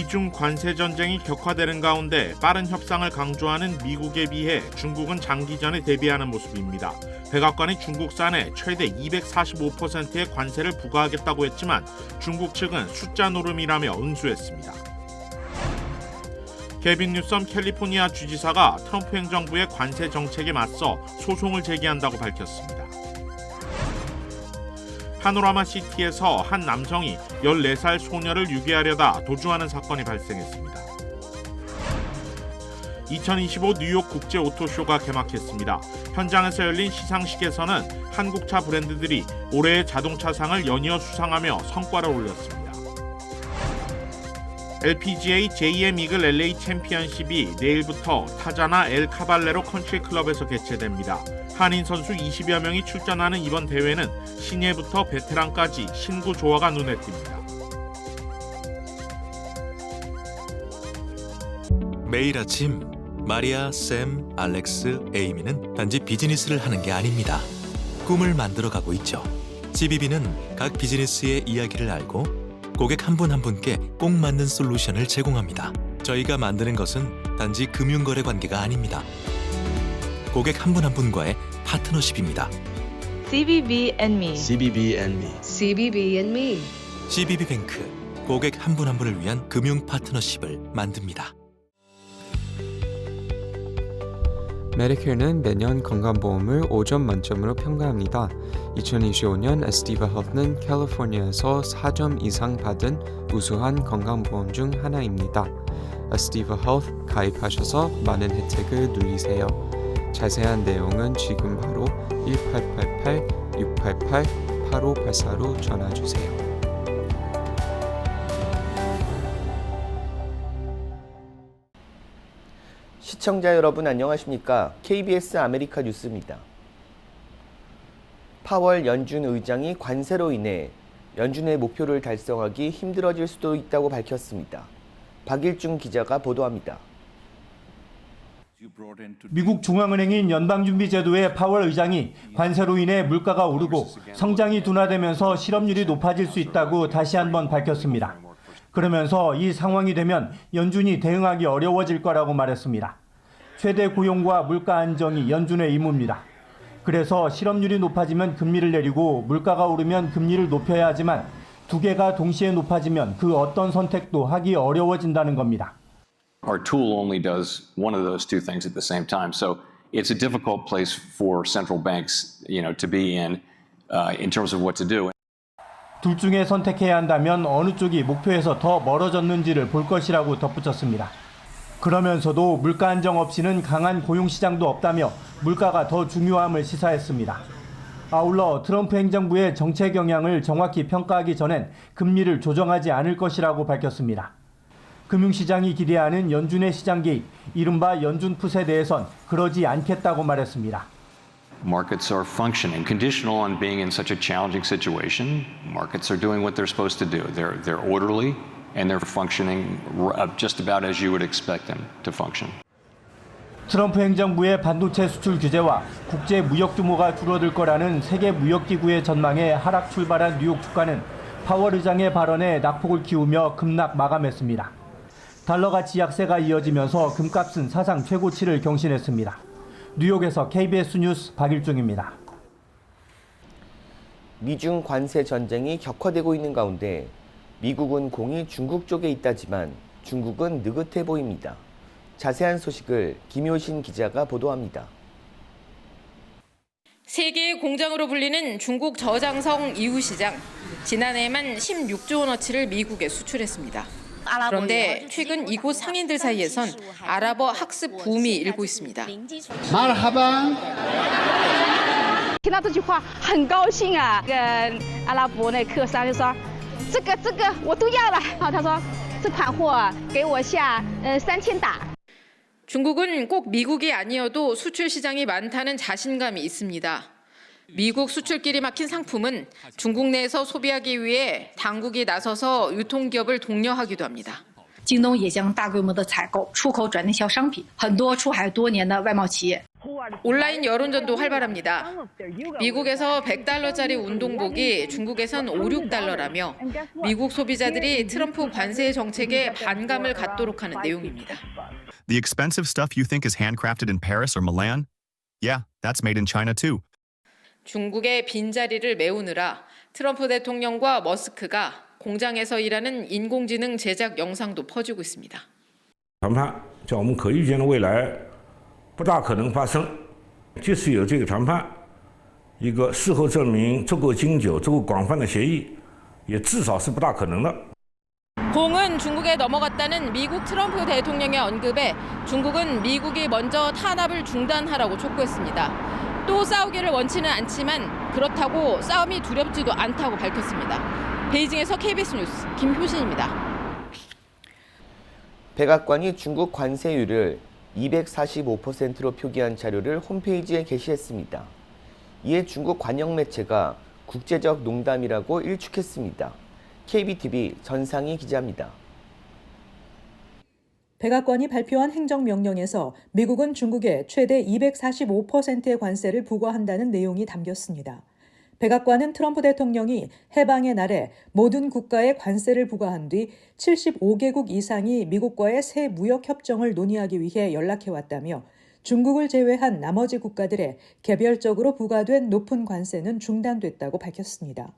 미중 관세 전쟁이 격화되는 가운데 빠른 협상을 강조하는 미국에 비해 중국은 장기전에 대비하는 모습입니다. 백악관이 중국산에 최대 245%의 관세를 부과하겠다고 했지만 중국 측은 숫자 노름이라며 응수했습니다. 개빈 뉴섬 캘리포니아 주지사가 트럼프 행정부의 관세 정책에 맞서 소송을 제기한다고 밝혔습니다. 파노라마 시티에서 한 남성이 14살 소녀를 유괴하려다 도주하는 사건이 발생했습니다. 2025 뉴욕 국제 오토쇼가 개막했습니다. 현장에서 열린 시상식에서는 한국차 브랜드들이 올해의 자동차상을 연이어 수상하며 성과를 올렸습니다. LPGA JM 이글 LA 챔피언십이 내일부터 타자나 엘 카발레로 컨트리 클럽에서 개최됩니다. 한인 선수 20여 명이 출전하는 이번 대회는 신예부터 베테랑까지 신구 조화가 눈에 띕니다. 매일 아침 마리아, 샘, 알렉스, 에이미는 단지 비즈니스를 하는 게 아닙니다. 꿈을 만들어가고 있죠. GBB는 각 비즈니스의 이야기를 알고 고객 한분한 분께 꼭 맞는 솔루션을 제공합니다. 저희가 만드는 것은 단지 금융거래 관계가 아닙니다. 고객 한 분 한 분과의 파트너십입니다. CBB and me. CBB and me. CBB and me. CBB 뱅크 고객 한 분 한 분을 위한 금융 파트너십을 만듭니다. 메디케어는 매년 건강보험을 5점 만점으로 평가합니다. 2025년 에스티바 헬스는 캘리포니아에서 4점 이상 받은 우수한 건강보험 중 하나입니다. 에스티바 헬스 가입하셔서 많은 혜택을 누리세요. 자세한 내용은 지금 바로 1888-688-8584로 전화주세요. 시청자 여러분 안녕하십니까? KBS 아메리카 뉴스입니다. 파월 연준 의장이 관세로 인해 연준의 목표를 달성하기 힘들어질 수도 있다고 밝혔습니다. 박일중 기자가 보도합니다. 미국 중앙은행인 연방준비제도의 파월 의장이 관세로 인해 물가가 오르고 성장이 둔화되면서 실업률이 높아질 수 있다고 다시 한번 밝혔습니다. 그러면서 이 상황이 되면 연준이 대응하기 어려워질 거라고 말했습니다. 최대 고용과 물가 안정이 연준의 임무입니다. 그래서 실업률이 높아지면 금리를 내리고 물가가 오르면 금리를 높여야 하지만 두 개가 동시에 높아지면 그 어떤 선택도 하기 어려워진다는 겁니다. Our tool only does one of those two things at the same time. So it's a difficult place for central banks, you know, to be in uh, in terms of what to do. 둘 중에 선택해야 한다면 어느 쪽이 목표에서 더 멀어졌는지를 볼 것이라고 덧붙였습니다. 그러면서도 물가 안정 없이는 강한 고용 시장도 없다며 물가가 더 중요함을 시사했습니다. 아울러 트럼프 행정부의 정책 영향을 정확히 평가하기 전엔 금리를 조정하지 않을 것이라고 밝혔습니다. 금융시장이 기대하는 연준의 시장 개입, 이른바 연준 풋에 대해선 그러지 않겠다고 말했습니다. Markets are functioning, conditional on being in such a challenging situation. Markets are doing what they're supposed to do. They're they're orderly and they're functioning just about as you would expect them to function. 트럼프 행정부의 반도체 수출 규제와 국제 무역 규모가 줄어들 거라는 세계 무역기구의 전망에 하락 출발한 뉴욕 주가는 파월 의장의 발언에 낙폭을 키우며 급락 마감했습니다. 달러 가치 약세가 이어지면서 금값은 사상 최고치를 경신했습니다. 뉴욕에서 KBS 뉴스 박일중입니다. 미중 관세 전쟁이 격화되고 있는 가운데 미국은 공이 중국 쪽에 있다지만 중국은 느긋해 보입니다. 자세한 소식을 김효신 기자가 보도합니다. 세계의 공장으로 불리는 중국 저장성 이웃시장 지난해에만 16조 원어치를 미국에 수출했습니다. 그런데 최근 이곳 상인들 사이에선 아랍어 학습 붐이 일고 있습니다. 听到这句话很高兴啊，跟阿拉伯那客商就说：“这个这个我都要了。”然后他说：“这款货给我下呃三千打。” 중국은 꼭 미국이 아니어도 수출 시장이 많다는 자신감이 있습니다. 미국 수출길이 막힌 상품은 중국 내에서 소비하기 위해 당국이 나서서 유통기업을 독려하기도 합니다. 京东也将大规模的采购出口转内销商品，很多出海多年的外贸企业 온라인 여론전도 활발합니다. 미국에서 100달러짜리 운동복이 중국에선 5, 6달러라며 미국 소비자들이 트럼프 관세 정책에 반감을 갖도록 하는 내용입니다. The expensive stuff you think is handcrafted in Paris or Milan? Yeah, that's made in China too. 중국의 빈자리를 메우느라 트럼프 대통령과 머스크가 공장에서 일하는 인공지능 제작 영상도 퍼지고 있습니다. 谈判在我们可预见的未来不大可能发生。即使有这个谈判，一个事后证明足够经久、足够广泛的协议，也至少是不大可能的。 공은 중국에 넘어갔다는 미국 트럼프 대통령의 언급에 중국은 미국이 먼저 탄압을 중단하라고 촉구했습니다. 또 싸우기를 원치는 않지만 그렇다고 싸움이 두렵지도 않다고 밝혔습니다. 베이징에서 KBS 뉴스 김효신입니다. 백악관이 중국 관세율을 245%로 표기한 자료를 홈페이지에 게시했습니다. 이에 중국 관영 매체가 국제적 농담이라고 일축했습니다. KBTV 전상희 기자입니다. 백악관이 발표한 행정명령에서 미국은 중국에 최대 245%의 관세를 부과한다는 내용이 담겼습니다. 백악관은 트럼프 대통령이 해방의 날에 모든 국가에 관세를 부과한 뒤 75개국 이상이 미국과의 새 무역 협정을 논의하기 위해 연락해왔다며 중국을 제외한 나머지 국가들에 개별적으로 부과된 높은 관세는 중단됐다고 밝혔습니다.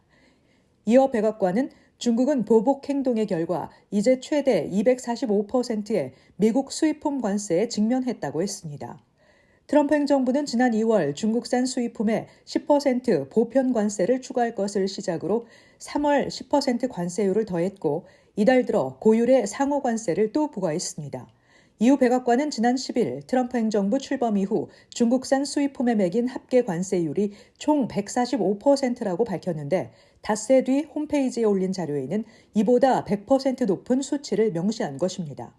이어 백악관은 중국은 보복 행동의 결과 이제 최대 245%의 미국 수입품 관세에 직면했다고 했습니다. 트럼프 행정부는 지난 2월 중국산 수입품에 10% 보편 관세를 추가할 것을 시작으로 3월 10% 관세율을 더했고 이달 들어 고율의 상호 관세를 또 부과했습니다. 이후 백악관은 지난 10일 트럼프 행정부 출범 이후 중국산 수입품에 매긴 합계 관세율이 총 145%라고 밝혔는데 닷새 뒤 홈페이지에 올린 자료에는 이보다 100% 높은 수치를 명시한 것입니다.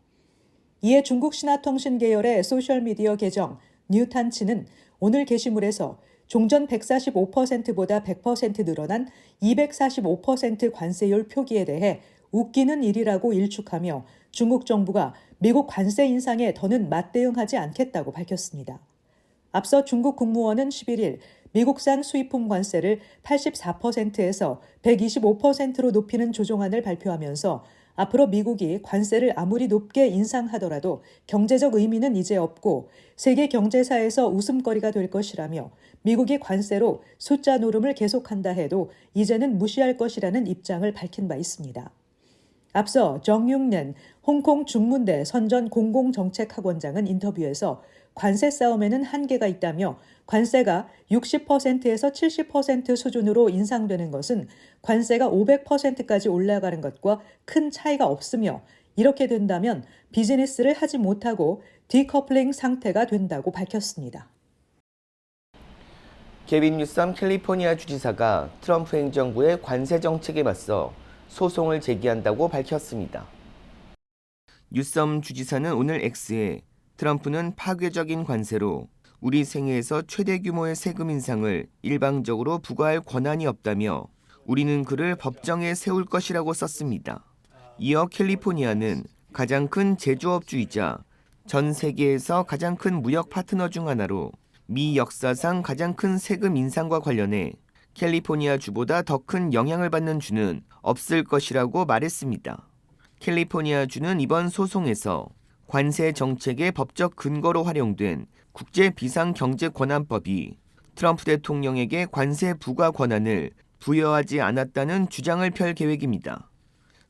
이에 중국 신화통신 계열의 소셜미디어 계정 뉴탄치는 오늘 게시물에서 종전 145%보다 100% 늘어난 245% 관세율 표기에 대해 웃기는 일이라고 일축하며 중국 정부가 미국 관세 인상에 더는 맞대응하지 않겠다고 밝혔습니다. 앞서 중국 국무원은 11일 미국산 수입품 관세를 84%에서 125%로 높이는 조정안을 발표하면서 앞으로 미국이 관세를 아무리 높게 인상하더라도 경제적 의미는 이제 없고 세계 경제사에서 웃음거리가 될 것이라며 미국이 관세로 숫자 노름을 계속한다 해도 이제는 무시할 것이라는 입장을 밝힌 바 있습니다. 앞서 정육낸 홍콩 중문대 선전 공공정책학원장은 인터뷰에서 관세 싸움에는 한계가 있다며 관세가 60%에서 70% 수준으로 인상되는 것은 관세가 500%까지 올라가는 것과 큰 차이가 없으며 이렇게 된다면 비즈니스를 하지 못하고 디커플링 상태가 된다고 밝혔습니다. 케빈 뉴섬 캘리포니아 주지사가 트럼프 행정부의 관세 정책에 맞서 소송을 제기한다고 밝혔습니다. 뉴섬 주지사는 오늘 X에 트럼프는 파괴적인 관세로 우리 생애에서 최대 규모의 세금 인상을 일방적으로 부과할 권한이 없다며 우리는 그를 법정에 세울 것이라고 썼습니다. 이어 캘리포니아는 가장 큰 제조업주이자 전 세계에서 가장 큰 무역 파트너 중 하나로 미 역사상 가장 큰 세금 인상과 관련해 캘리포니아 주보다 더 큰 영향을 받는 주는 없을 것이라고 말했습니다. 캘리포니아 주는 이번 소송에서 관세 정책의 법적 근거로 활용된 국제 비상 경제 권한법이 트럼프 대통령에게 관세 부과 권한을 부여하지 않았다는 주장을 펼 계획입니다.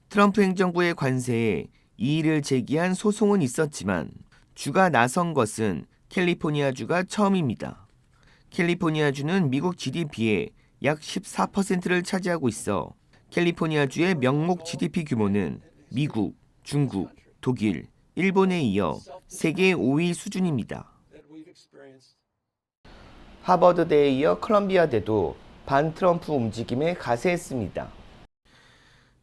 트럼프 행정부의 관세에 이의를 제기한 소송은 있었지만 주가 나선 것은 캘리포니아 주가 처음입니다. 캘리포니아 주는 미국 GDP의 약 14%를 차지하고 있어 캘리포니아 주의 명목 GDP 규모는 미국, 중국, 독일, 일본에 이어 세계 5위 수준입니다. 하버드대에 이어 컬럼비아대도 반 트럼프 움직임에 가세했습니다.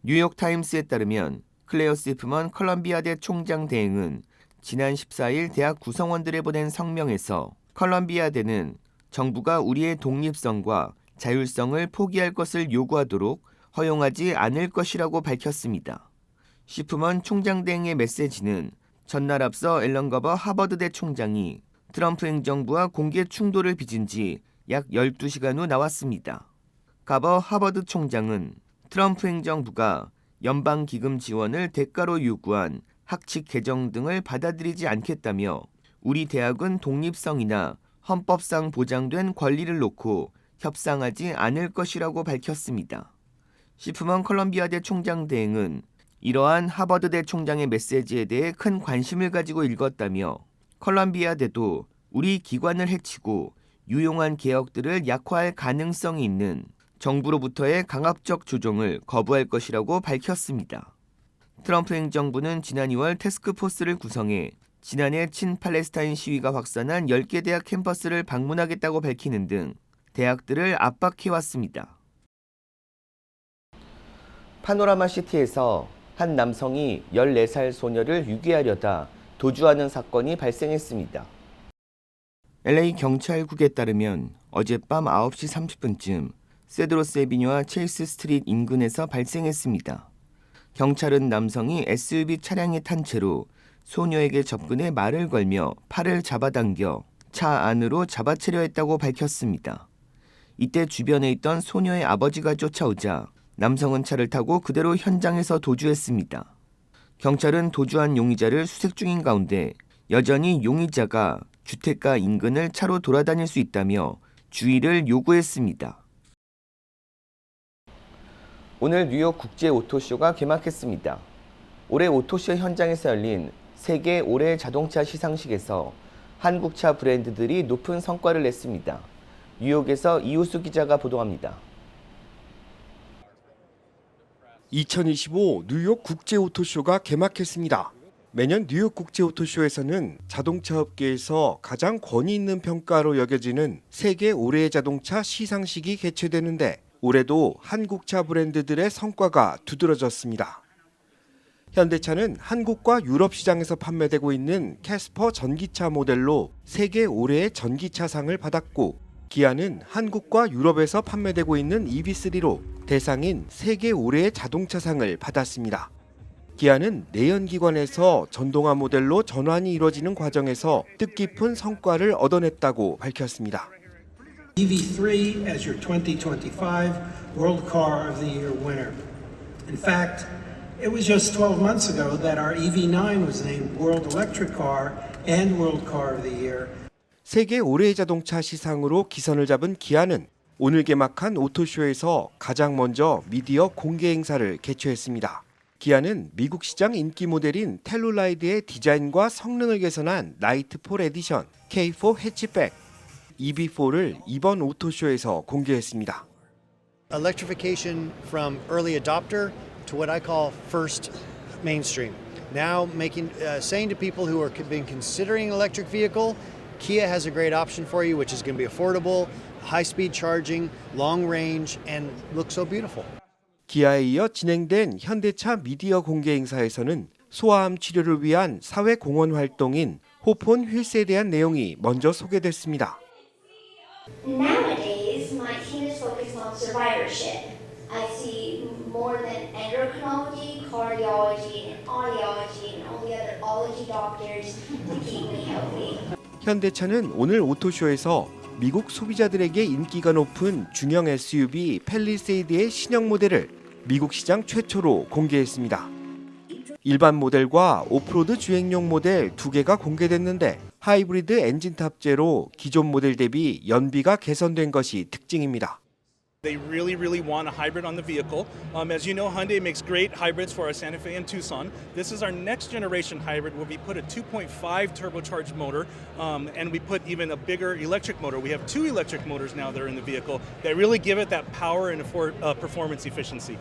뉴욕타임스에 따르면 클레어 시프먼 컬럼비아대 총장 대행은 지난 14일 대학 구성원들에 보낸 성명에서 컬럼비아대는 정부가 우리의 독립성과 자율성을 포기할 것을 요구하도록 허용하지 않을 것이라고 밝혔습니다. 시프먼 총장 대행의 메시지는 전날 앞서 앨런 거버 하버드대 총장이 트럼프 행정부와 공개 충돌을 빚은 지 약 12시간 후 나왔습니다. 가버 하버드 총장은 트럼프 행정부가 연방 기금 지원을 대가로 요구한 학칙 개정 등을 받아들이지 않겠다며 우리 대학은 독립성이나 헌법상 보장된 권리를 놓고 협상하지 않을 것이라고 밝혔습니다. 시프먼 컬럼비아대 총장 대행은 이러한 하버드대 총장의 메시지에 대해 큰 관심을 가지고 읽었다며 컬럼비아대도 우리 기관을 해치고 유용한 개혁들을 약화할 가능성이 있는 정부로부터의 강압적 조정을 거부할 것이라고 밝혔습니다. 트럼프 행정부는 지난 2월 테스크포스를 구성해 지난해 친팔레스타인 시위가 확산한 10개 대학 캠퍼스를 방문하겠다고 밝히는 등 대학들을 압박해왔습니다. 파노라마 시티에서 한 남성이 14살 소녀를 유기하려다 도주하는 사건이 발생했습니다. LA 경찰국에 따르면 어젯밤 9시 30분쯤 세드로스 에비뉴와 체이스 스트릿 인근에서 발생했습니다. 경찰은 남성이 SUV 차량에 탄 채로 소녀에게 접근해 말을 걸며 팔을 잡아당겨 차 안으로 잡아채려 했다고 밝혔습니다. 이때 주변에 있던 소녀의 아버지가 쫓아오자 남성은 차를 타고 그대로 현장에서 도주했습니다. 경찰은 도주한 용의자를 수색 중인 가운데 여전히 용의자가 주택가 인근을 차로 돌아다닐 수 있다며 주의를 요구했습니다. 오늘 뉴욕 국제 오토쇼가 개막했습니다. 올해 오토쇼 현장에서 열린 세계 올해 자동차 시상식에서 한국차 브랜드들이 높은 성과를 냈습니다. 뉴욕에서 이우수 기자가 보도합니다. 2025 뉴욕 국제 오토쇼가 개막했습니다. 매년 뉴욕 국제 오토쇼에서는 자동차 업계에서 가장 권위 있는 평가로 여겨지는 세계 올해의 자동차 시상식이 개최되는데 올해도 한국차 브랜드들의 성과가 두드러졌습니다. 현대차는 한국과 유럽 시장에서 판매되고 있는 캐스퍼 전기차 모델로 세계 올해의 전기차상을 받았고 기아는 한국과 유럽에서 판매되고 있는 EV3로 대상인 세계 올해의 자동차상을 받았습니다. 기아는 내연기관에서 전동화 모델로 전환이 이루어지는 과정에서 뜻깊은 성과를 얻어냈다고 밝혔습니다. EV3 as your 2025 World Car of the Year winner. In fact, it was just 12 months ago that our EV9 was named World Electric Car and World Car of the Year. 세계 올해의 자동차 시상으로 기선을 잡은 기아는 오늘 개막한 오토쇼에서 가장 먼저 미디어 공개 행사를 개최했습니다. 기아는 미국 시장 인기 모델인 텔룰라이드의 디자인과 성능을 개선한 나이트 4 에디션 K4 해치백 EV4를 이번 오토쇼에서 공개했습니다. electrification from early adopter to what I call first mainstream. Now, making uh, saying to people who are been considering electric vehicle, Kia has a great option for you, which is going to be affordable, high-speed charging, long range, and looks so beautiful. 기아에 이어 진행된 현대차 미디어 공개 행사에서는 소아암 치료를 위한 사회 공헌 활동인 호폰 휠스에 대한 내용이 먼저 소개됐습니다. Nowadays, my team is focused on survivorship. I see more than endocrinology, cardiology, and audiology, and all the other ology doctors to keep me healthy. 현대차는 오늘 오토쇼에서 미국 소비자들에게 인기가 높은 중형 SUV 펠리세이드의 신형 모델을 미국 시장 최초로 공개했습니다. 일반 모델과 오프로드 주행용 모델 두 개가 공개됐는데 하이브리드 엔진 탑재로 기존 모델 대비 연비가 개선된 것이 특징입니다. They really, really want a hybrid on the vehicle. Um, as you know, Hyundai makes great hybrids for our Santa Fe and Tucson. This is our next generation hybrid where we put a 2.5 turbocharged motor um, and we put even a bigger electric motor. We have two electric motors now that are in the vehicle that really give it that power and afford, uh, performance efficiency.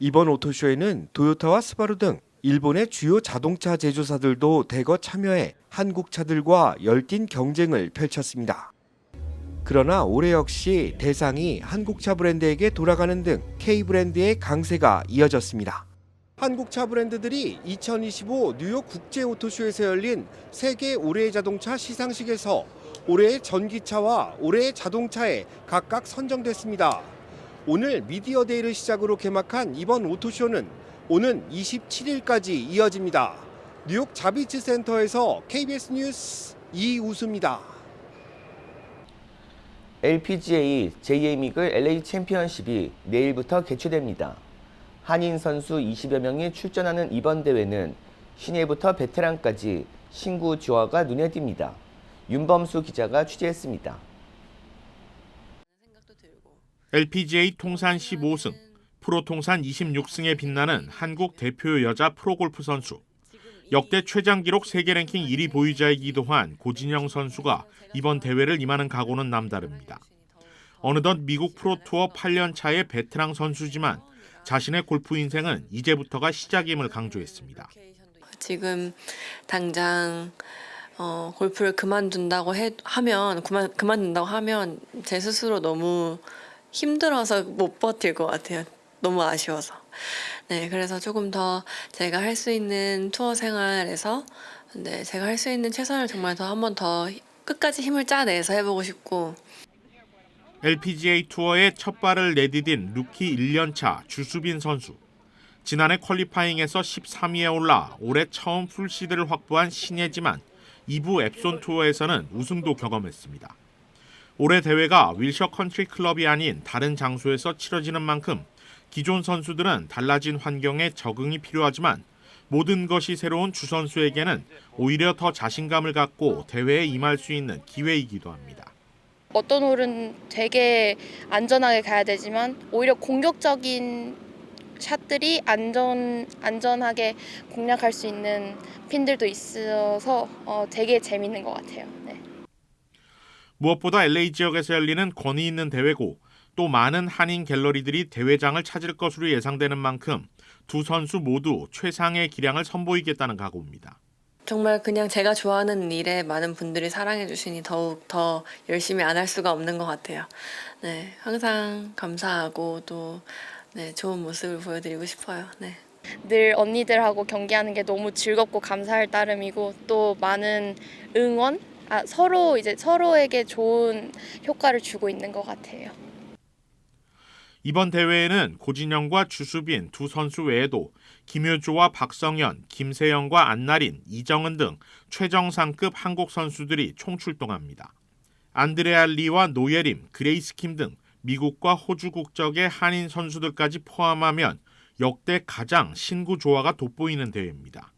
이번 오토쇼에는 도요타와 스바루 등 일본의 주요 자동차 제조사들도 대거 참여해 한국 차들과 열띤 경쟁을 펼쳤습니다. 그러나 올해 역시 대상이 한국차 브랜드에게 돌아가는 등 K 브랜드의 강세가 이어졌습니다. 한국차 브랜드들이 2025 뉴욕 국제 오토쇼에서 열린 세계 올해의 자동차 시상식에서 올해의 전기차와 올해의 자동차에 각각 선정됐습니다. 오늘 미디어 데이를 시작으로 개막한 이번 오토쇼는 오는 27일까지 이어집니다. 뉴욕 자비츠 센터에서 KBS 뉴스 이우수입니다. LPGA j m 이글 LA 챔피언십이 내일부터 개최됩니다. 한인 선수 20여 명이 출전하는 이번 대회는 신예부터 베테랑까지 신구 조화가 눈에 띕니다. 윤범수 기자가 취재했습니다. LPGA 통산 15승, 프로 통산 26승에 빛나는 한국 대표 여자 프로골프 선수. 역대 최장 기록 세계 랭킹 1위 보유자이기도 한 고진영 선수가 이번 대회를 임하는 각오는 남다릅니다. 어느덧 미국 프로투어 8년 차의 베테랑 선수지만 자신의 골프 인생은 이제부터가 시작임을 강조했습니다. 지금 당장 어, 골프를 그만둔다고 해, 하면 그만 그만둔다고 하면 제 스스로 너무 힘들어서 못 버틸 것 같아요. 너무 아쉬워서. 네, 그래서 조금 더 제가 할 수 있는 투어 생활에서 네, 제가 할 수 있는 최선을 정말 더 한 번 더 끝까지 힘을 짜내서 해보고 싶고 LPGA 투어에 첫 발을 내디딘 루키 1년차 주수빈 선수. 지난해 퀄리파잉에서 13위에 올라 올해 처음 풀시드를 확보한 신예지만 2부 앱손 투어에서는 우승도 경험했습니다. 올해 대회가 윌셔 컨트리 클럽이 아닌 다른 장소에서 치러지는 만큼 기존 선수들은 달라진 환경에 적응이 필요하지만 모든 것이 새로운 주 선수에게는 오히려 더 자신감을 갖고 대회에 임할 수 있는 기회이기도 합니다. 어떤 홀은 되게 안전하게 가야 되지만 오히려 공격적인 샷들이 안전 안전하게 공략할 수 있는 핀들도 있어서 어, 되게 재밌는 것 같아요. 네. 무엇보다 LA 지역에서 열리는 권위 있는 대회고 또 많은 한인 갤러리들이 대회장을 찾을 것으로 예상되는 만큼 두 선수 모두 최상의 기량을 선보이겠다는 각오입니다. 정말 그냥 제가 좋아하는 일에 많은 분들이 사랑해 주시니 더욱 더 열심히 안 할 수가 없는 것 같아요. 네, 항상 감사하고 또 네, 좋은 모습을 보여드리고 싶어요. 네. 늘 언니들하고 경기하는 게 너무 즐겁고 감사할 따름이고 또 많은 응원 아, 서로 이제 서로에게 좋은 효과를 주고 있는 것 같아요. 이번 대회에는 고진영과 주수빈 두 선수 외에도 김효조와 박성현, 김세영과 안나린, 이정은 등 최정상급 한국 선수들이 총출동합니다. 안드레아 리와 노예림, 그레이스 킴 등 미국과 호주 국적의 한인 선수들까지 포함하면 역대 가장 신구 조화가 돋보이는 대회입니다.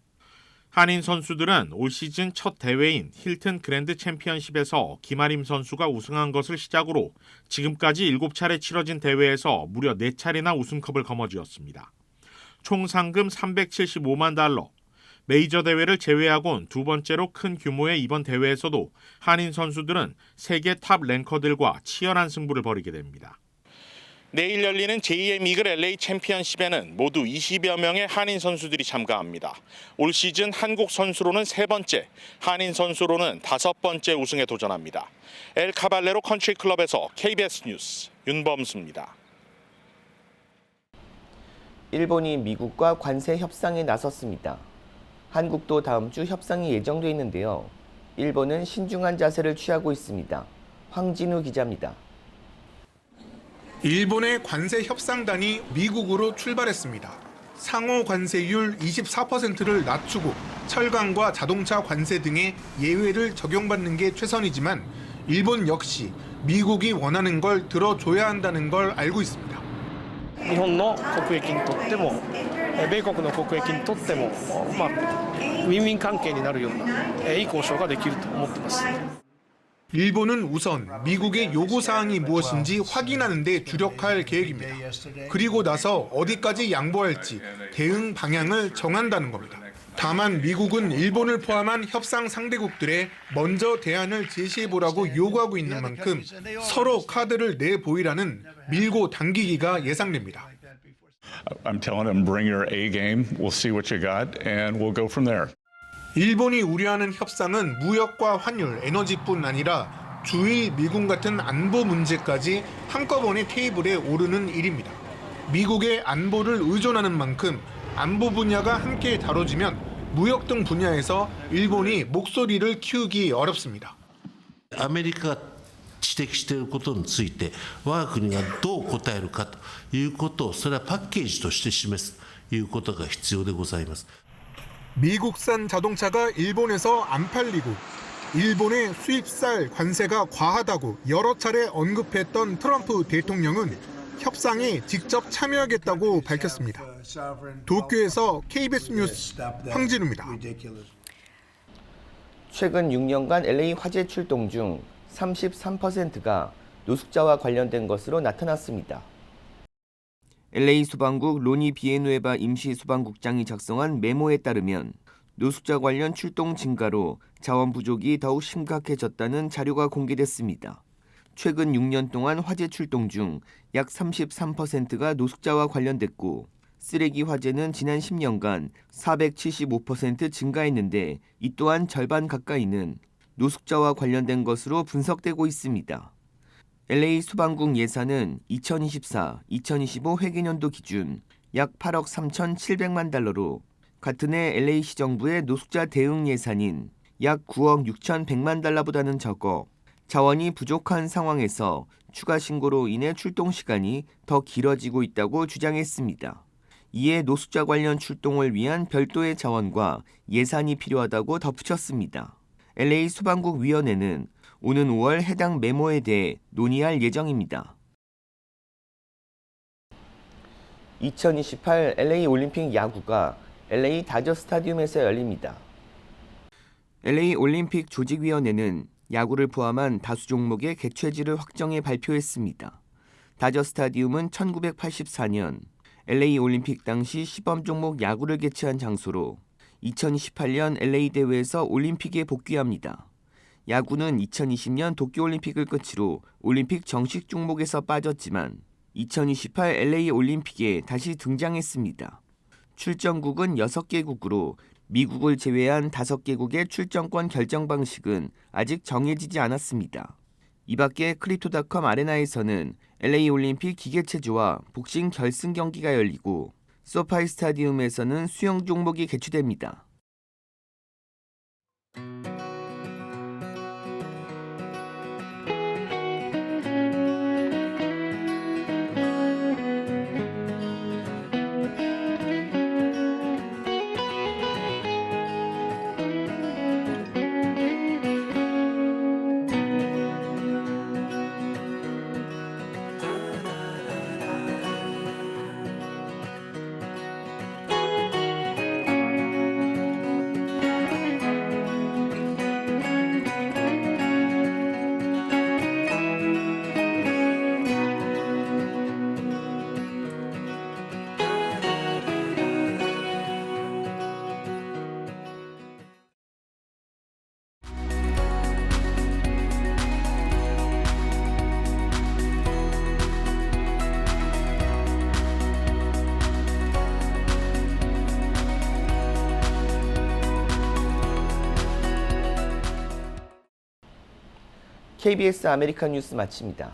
한인 선수들은 올 시즌 첫 대회인 힐튼 그랜드 챔피언십에서 김아림 선수가 우승한 것을 시작으로 지금까지 7차례 치러진 대회에서 무려 4차례나 우승컵을 거머쥐었습니다. 총 상금 375만 달러. 메이저 대회를 제외하곤 두 번째로 큰 규모의 이번 대회에서도 한인 선수들은 세계 탑 랭커들과 치열한 승부를 벌이게 됩니다. 내일 열리는 j m 이글 LA 챔피언십에는 모두 20여 명의 한인 선수들이 참가합니다. 올 시즌 한국 선수로는 세 번째, 한인 선수로는 다섯 번째 우승에 도전합니다. 엘 카발레로 컨트리 클럽에서 KBS 뉴스 윤범수입니다. 일본이 미국과 관세 협상에 나섰습니다. 한국도 다음 주 협상이 예정돼 있는데요. 일본은 신중한 자세를 취하고 있습니다. 황진우 기자입니다. 일본의 관세 협상단이 미국으로 출발했습니다. 상호 관세율 24%를 낮추고 철강과 자동차 관세 등의 예외를 적용받는 게 최선이지만 일본 역시 미국이 원하는 걸 들어줘야 한다는 걸 알고 있습니다. 日本の国益にとってもえー米国の国益にとっても、まあ、ウィンウィン関係になるようなえーいい交渉ができると思ってます。 일본은 우선 미국의 요구 사항이 무엇인지 확인하는 데 주력할 계획입니다. 그리고 나서 어디까지 양보할지 대응 방향을 정한다는 겁니다. 다만 미국은 일본을 포함한 협상 상대국들에 먼저 대안을 제시해 보라고 요구하고 있는 만큼 서로 카드를 내 보이라는 밀고 당기기가 예상됩니다. I'm telling them, bring your A game. We'll see what you got, and we'll go from there. 일본이 우려하는 협상은 무역과 환율, 에너지뿐 아니라 주일 미군 같은 안보 문제까지 한꺼번에 테이블에 오르는 일입니다. 미국의 안보를 의존하는 만큼 안보 분야가 함께 다뤄지면 무역 등 분야에서 일본이 목소리를 키우기 어렵습니다. アメリカが指摘していることについて我が国がどう答えるかということをそれはパッケージとして示すということが必要でございます。 미국산 자동차가 일본에서 안 팔리고 일본의 수입쌀 관세가 과하다고 여러 차례 언급했던 트럼프 대통령은 협상에 직접 참여하겠다고 밝혔습니다. 도쿄에서 KBS 뉴스 황진우입니다. 최근 6년간 LA 화재 출동 중 33%가 노숙자와 관련된 것으로 나타났습니다. LA 소방국 로니 비에누에바 임시 소방국장이 작성한 메모에 따르면 노숙자 관련 출동 증가로 자원 부족이 더욱 심각해졌다는 자료가 공개됐습니다. 최근 6년 동안 화재 출동 중 약 33%가 노숙자와 관련됐고 쓰레기 화재는 지난 10년간 475% 증가했는데 이 또한 절반 가까이는 노숙자와 관련된 것으로 분석되고 있습니다. LA 소방국 예산은 2024-2025 회계년도 기준 약 8억 3,700만 달러로 같은 해 LA 시 정부의 노숙자 대응 예산인 약 9억 6,100만 달러보다는 적어 자원이 부족한 상황에서 추가 신고로 인해 출동 시간이 더 길어지고 있다고 주장했습니다. 이에 노숙자 관련 출동을 위한 별도의 자원과 예산이 필요하다고 덧붙였습니다. LA 소방국 위원회는 오는 5월 해당 메모에 대해 논의할 예정입니다. 2028 LA 올림픽 야구가 LA 다저 스타디움에서 열립니다. LA 올림픽 조직위원회는 야구를 포함한 다수 종목의 개최지를 확정해 발표했습니다. 다저 스타디움은 1984년 LA 올림픽 당시 시범 종목 야구를 개최한 장소로 2018년 LA 대회에서 올림픽에 복귀합니다. 야구는 2020년 도쿄올림픽을 끝으로 올림픽 정식 종목에서 빠졌지만 2028 LA 올림픽에 다시 등장했습니다. 출전국은 6개국으로 미국을 제외한 5개국의 출전권 결정 방식은 아직 정해지지 않았습니다. 이 밖에 크립토닷컴 아레나에서는 LA 올림픽 기계체조와 복싱 결승 경기가 열리고 소파이 스타디움에서는 수영 종목이 개최됩니다. KBS 아메리칸 뉴스 마칩니다.